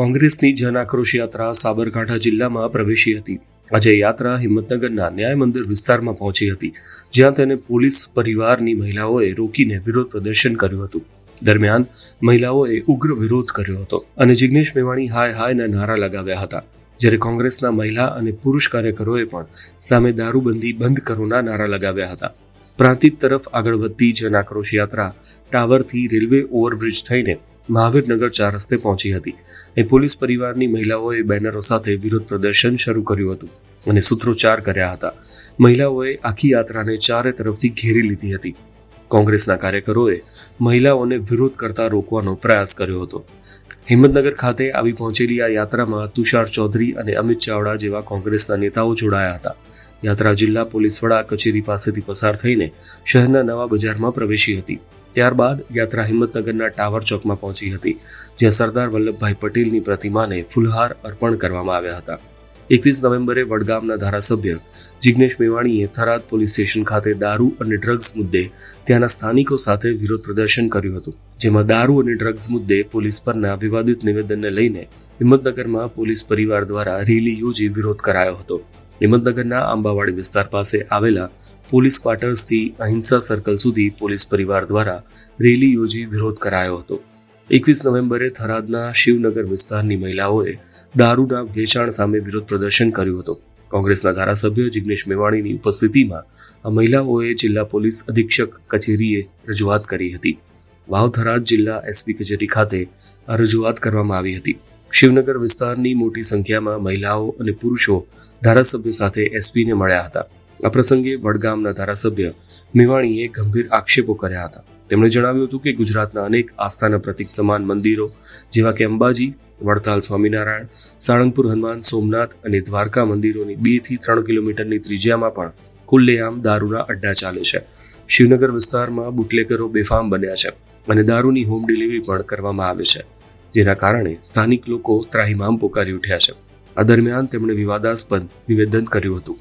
કોંગ્રેસની જન યાત્રા સાબરકાંઠા જિલ્લામાં પ્રવેશી હતી. આજે યાત્રા હિંમતનગરના ન્યાય મંદિર વિસ્તારમાં પહોંચી હતી, જ્યાં તેને પોલીસ પરિવારની મહિલાઓએ રોકીને વિરોધ પ્રદર્શન કર્યું હતું. દરમિયાન મહિલાઓએ ઉગ્ર વિરોધ કર્યો હતો અને જિગ્નેશ મેવાણી હાય હાયના નારા લગાવ્યા હતા. જ્યારે કોંગ્રેસના મહિલા અને પુરુષ કાર્યકરોએ પણ સામે દારૂબંધી બંધ કરોના નારા લગાવ્યા હતા. પ્રાંતિજ તરફ આગળ વધતી જન આક્રોશ યાત્રા ટાવરથી રેલવે ઓવરબ્રિજ થઈને મહાવીરનગર ચાર રસ્તે પહોંચી હતી. અહીં પોલીસ પરિવારની મહિલાઓએ બેનરો સાથે વિરોધ પ્રદર્શન શરૂ કર્યું હતું અને સૂત્રોચ્ચાર કર્યા હતા. મહિલાઓએ આખી યાત્રાને ચારે તરફથી ઘેરી લીધી હતી. કોંગ્રેસના કાર્યકરોએ મહિલાઓને વિરોધ કરતા રોકવાનો પ્રયાસ કર્યો હતો. હિંમતનગર ખાતે આવી પહોંચેલી આ યાત્રામાં તુષાર ચૌધરી અને અમિત ચાવડા જેવા કોંગ્રેસના નેતાઓ જોડાયા હતા. યાત્રા જિલ્લા પોલીસ વડા કચેરી પાસેથી પસાર થઈને શહેરના નવા બજારમાં પ્રવેશી હતી. ત્યારબાદ યાત્રા હિંમતનગરના ટાવર ચોકમાં પહોંચી હતી, જ્યાં સરદાર વલ્લભભાઈ પટેલની પ્રતિમાને ફૂલહાર અર્પણ કરવામાં આવ્યા હતા. એકવીસ નવેમ્બરે વડગામના ધારાસભ્ય જિગ્નેશ મેવાણીએ થરાદ પોલીસ સ્ટેશન ખાતે દારૂ અને ડ્રગ્સ મુદ્દે ત્યાંના સ્થાનિકો સાથે વિરોધ પ્રદર્શન કર્યું હતું, જેમાં દારૂ અને ડ્રગ્સ મુદ્દે પોલીસ પરના વિવાદિત નિવેદનને લઈને હિંમતનગરમાં પોલીસ પરિવાર દ્વારા રેલી યોજી વિરોધ કરાયો હતો. હિંમતનગરના આંબાવાડી વિસ્તાર પાસે આવેલા પોલીસ ક્વાર્ટર્સથી અહિંસા સર્કલ સુધી પોલીસ પરિવાર દ્વારા રેલી યોજી વિરોધ કરાયો હતો. એકવીસ નવેમ્બરે થરાદના શિવનગર વિસ્તારની મહિલાઓએ દારૂના વેચાણ સામે વિરોધ પ્રદર્શન કર્યું હતું. કોંગ્રેસના ધારાસભ્ય જિગ્નેશ મેવાણીની ઉપસ્થિતિમાં આ મહિલાઓએ જિલ્લા પોલીસ અધિક્ષક કચેરીએ રજૂઆત કરી હતી. વાવથરાદ જિલ્લા એસપી કચેરી ખાતે આ રજૂઆત કરવામાં આવી હતી. શિવનગર વિસ્તારની મોટી સંખ્યામાં મહિલાઓ અને પુરુષો ધારાસભ્યો સાથે એસપીને મળ્યા હતા. આ પ્રસંગે વડગામના ધારાસભ્ય મેવાણીએ ગંભીર આક્ષેપો કર્યા હતા. તેમણે જણાવ્યું હતું કે ગુજરાતના અનેક આસ્થાના પ્રતિક સમાન મંદિરો, જેવા કે અંબાજી, વડતાલ સ્વામિનારાયણ, સાળંગપુર હનુમાન, સોમનાથ અને દ્વારકા મંદિરોની બેથી ત્રણ કિલોમીટરની ત્રિજ્યામાં પણ ખુલ્લેઆમ દારૂના અડ્ડા ચાલે છે. શિવનગર વિસ્તારમાં બુટલેકરો બેફામ બન્યા છે અને દારૂની હોમ ડિલિવરી પણ કરવામાં આવે છે, જેના કારણે સ્થાનિક લોકો ત્રાહિમામ પોકારી ઉઠ્યા છે. આ દરમિયાન તેમણે વિવાદાસ્પદ નિવેદન કર્યું હતું.